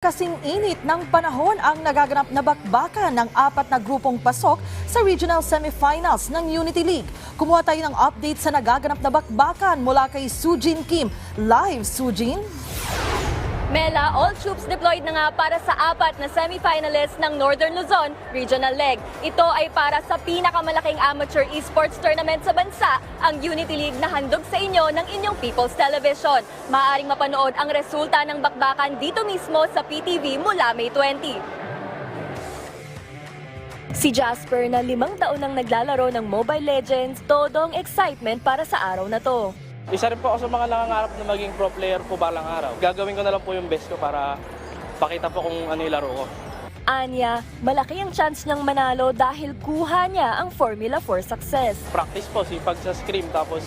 Kasing init ng panahon ang nagaganap na bakbakan ng apat na grupong pasok sa regional semifinals ng Unity League. Kumuha tayo ng update sa nagaganap na bakbakan mula kay Sujin Kim. Live, Sujin! Mela, all troops deployed na nga para sa apat na semifinalists ng Northern Luzon Regional Leg. Ito ay para sa pinakamalaking amateur esports tournament sa bansa, ang Unity League na handog sa inyo ng inyong People's Television. Maaring mapanood ang resulta ng bakbakan dito mismo sa PTV mula May 20. Si Jasper na limang taon nang naglalaro ng Mobile Legends, todong excitement para sa araw na to. Isa rin po ako sa mga nangangarap na maging pro player po balang araw. Gagawin ko na lang po yung best ko para pakita po kung ano yung laro ko. Anya, malaki ang chance niyang manalo dahil kuha niya ang formula for success. Practice po, sipag sa scrim, tapos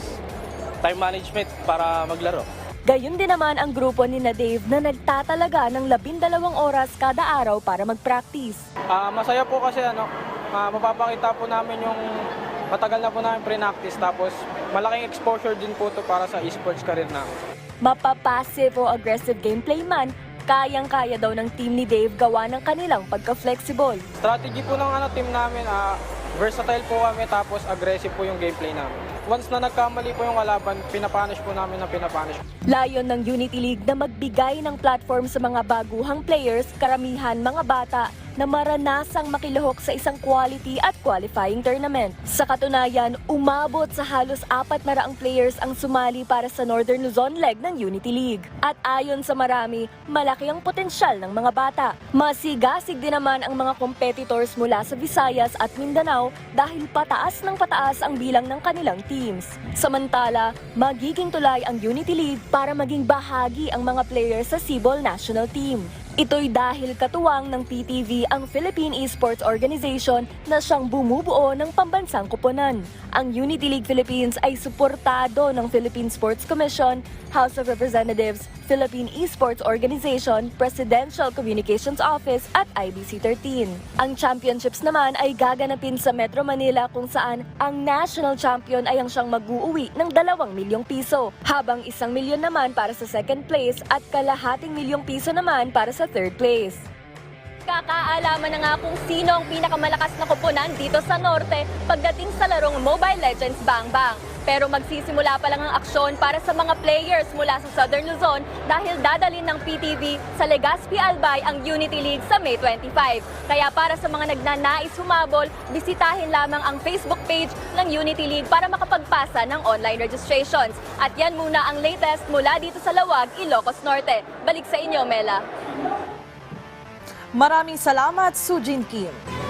time management para maglaro. Gayun din naman ang grupo ni na Dave na nagtatalaga ng labindalawang oras kada araw para mag-practice. Ah, masaya po kasi ano, ah, mapapakita po namin yung matagal na po namin pre-practice tapos malaking exposure din po to para sa esports career namin. Mapapassive o aggressive gameplay man, kayang-kaya daw ng team ni Dave gawa ng kanilang pagka-flexible. Strategy po ng ano, team namin, ah, versatile po kami tapos aggressive po yung gameplay namin. Once na nagkamali po yung kalaban, pinapanish po namin na pinapanish. Layon ng Unity League na magbigay ng platform sa mga baguhang players, karamihan mga bata, na maranasang makilahok sa isang quality at qualifying tournament. Sa katunayan, umabot sa halos apat na raang players ang sumali para sa Northern Luzon leg ng Unity League. At ayon sa marami, malaki ang potensyal ng mga bata. Masigasig din naman ang mga competitors mula sa Visayas at Mindanao dahil pataas ng pataas ang bilang ng kanilang teams. Samantala, magiging tulay ang Unity League para maging bahagi ang mga players sa Cebol National Team. Ito'y dahil katuwang ng PTV ang Philippine Esports Organization na siyang bumubuo ng pambansang kuponan. Ang Unity League Philippines ay suportado ng Philippine Sports Commission, House of Representatives, Philippine Esports Organization, Presidential Communications Office at IBC-13. Ang championships naman ay gaganapin sa Metro Manila kung saan ang national champion ay ang siyang mag-uuwi ng 2 milyong piso, habang isang milyon naman para sa second place at kalahating milyong piso naman para sa third place. Kakaalaman na nga kung sino ang pinakamalakas na koponan dito sa Norte pagdating sa larong Mobile Legends Bang Bang. Pero magsisimula pa lang ang aksyon para sa mga players mula sa Southern Luzon dahil dadalin ng PTV sa Legazpi Albay ang Unity League sa May 25. Kaya para sa mga nagnanais humabol, bisitahin lamang ang Facebook page ng Unity League para makapagpasa ng online registrations. At yan muna ang latest mula dito sa Lawag, Ilocos Norte. Balik sa inyo, Mela. Maraming salamat, Sujin Kim.